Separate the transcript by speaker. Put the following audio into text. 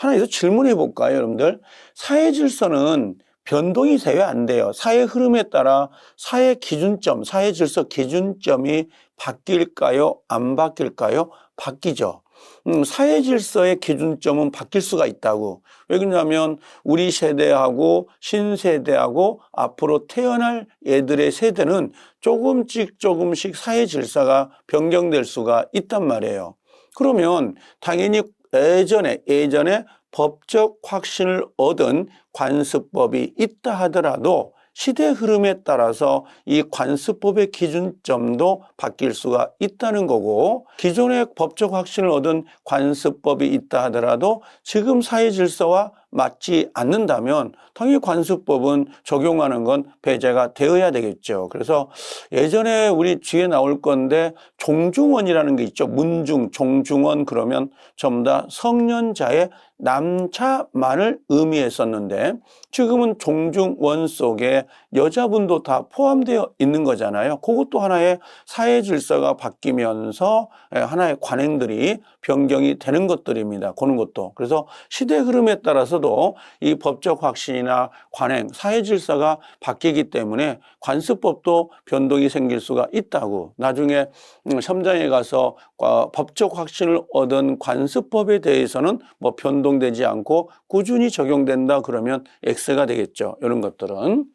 Speaker 1: 하나 여기서 질문해 볼까요, 여러분들? 사회 질서는 변동이 돼야 안 돼요. 사회 흐름에 따라 사회 기준점, 사회 질서 기준점이 바뀔까요? 안 바뀔까요? 바뀌죠. 음, 사회 질서의 기준점은 바뀔 수가 있다고. 왜 그러냐면 우리 세대하고 신세대하고 앞으로 태어날 애들의 세대는 조금씩 조금씩 사회 질서가 변경될 수가 있단 말이에요. 그러면 당연히 예전에 예전에 법적 확신을 얻은 관습법이 있다 하더라도 시대 흐름에 따라서 이 관습법의 기준점도 바뀔 수가 있다는 거고 기존의 법적 확신을 얻은 관습법이 있다 하더라도 지금 사회 질서와 맞지 않는다면 당연히 관습법은 적용하는 건 배제가 되어야 되겠죠. 그래서 예전에 우리 뒤에 나올 건데 종중원이라는 게 있죠. 문중, 종중원 그러면 전부 다 성년자의 남자만을 의미했었는데 지금은 종중원 속에 여자분도 다 포함되어 있는 거잖아요. 그것도 하나의 사회 질서가 바뀌면서 예, 하나의 관행들이 변경이 되는 것들입니다. 그런 것도. 그래서 시대 흐름에 따라서 도 이 법적 확신이나 관행, 사회 질서가 바뀌기 때문에 관습법도 변동이 생길 수가 있다고. 나중에 음, 시험장에 가서 어, 법적 확신을 얻은 관습법에 대해서는 뭐 변동되지 않고 꾸준히 적용된다 그러면 X가 되겠죠. 이런 것들은.